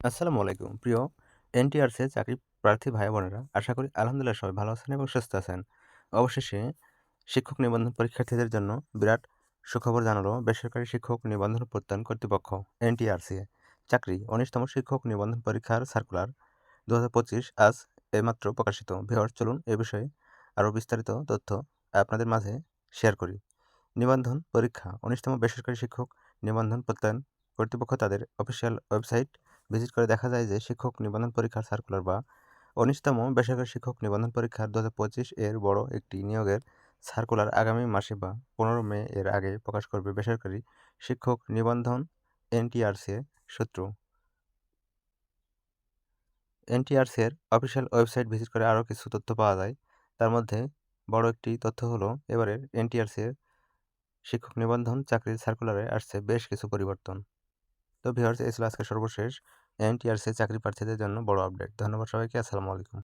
আসসালামু আলাইকুম। প্রিয় এনটিআরসি চাকরি প্রার্থী ভাই বোনেরা আশা করি আলহামদুলিল্লাহ সবাই ভালো আছেন এবং সুস্থ আছেন। অবশেষে শিক্ষক নিবন্ধন পরীক্ষার্থীদের জন্য বিরাট সুখবর জানালো বেসরকারি শিক্ষক নিবন্ধন প্রত্যয়ন কর্তৃপক্ষ, এনটিআরসি চাকরি উনিশতম শিক্ষক নিবন্ধন পরীক্ষার সার্কুলার দু হাজার পঁচিশ আজ এইমাত্র প্রকাশিত। ভিওর চলুন এ বিষয়ে আরও বিস্তারিত তথ্য আপনাদের মাঝে শেয়ার করি। নিবন্ধন পরীক্ষা উনিশতম বেসরকারি শিক্ষক নিবন্ধন প্রত্যয়ন কর্তৃপক্ষ তাদের অফিসিয়াল ওয়েবসাইট ভিজিট করে দেখা যায় যে শিক্ষক নিবন্ধন পরীক্ষার সার্কুলার বা উনিশতম বেসরকারি শিক্ষক নিবন্ধন পরীক্ষার দু হাজার পঁচিশ এর বড় একটি নিয়োগের সার্কুলার আগামী মাসে বা পনেরো মে এর আগে প্রকাশ করবে বেসরকারি শিক্ষক নিবন্ধন এনটিআরসি সূত্র। এনটিআরসি এর অফিসিয়াল ওয়েবসাইট ভিজিট করে আরও কিছু তথ্য পাওয়া যায়। তার মধ্যে বড় একটি তথ্য হলো, এবারের এনটিআরসি শিক্ষক নিবন্ধন চাকরির সার্কুলারে আসছে বেশ কিছু পরিবর্তন। তো ভিউয়ার্স, এই ছিল আজকে সর্বশেষ এনটিআরসি চাকরি প্রার্থীদের জন্য বড় আপডেট। ধন্যবাদ সবাইকে, আসসালামু আলাইকুম।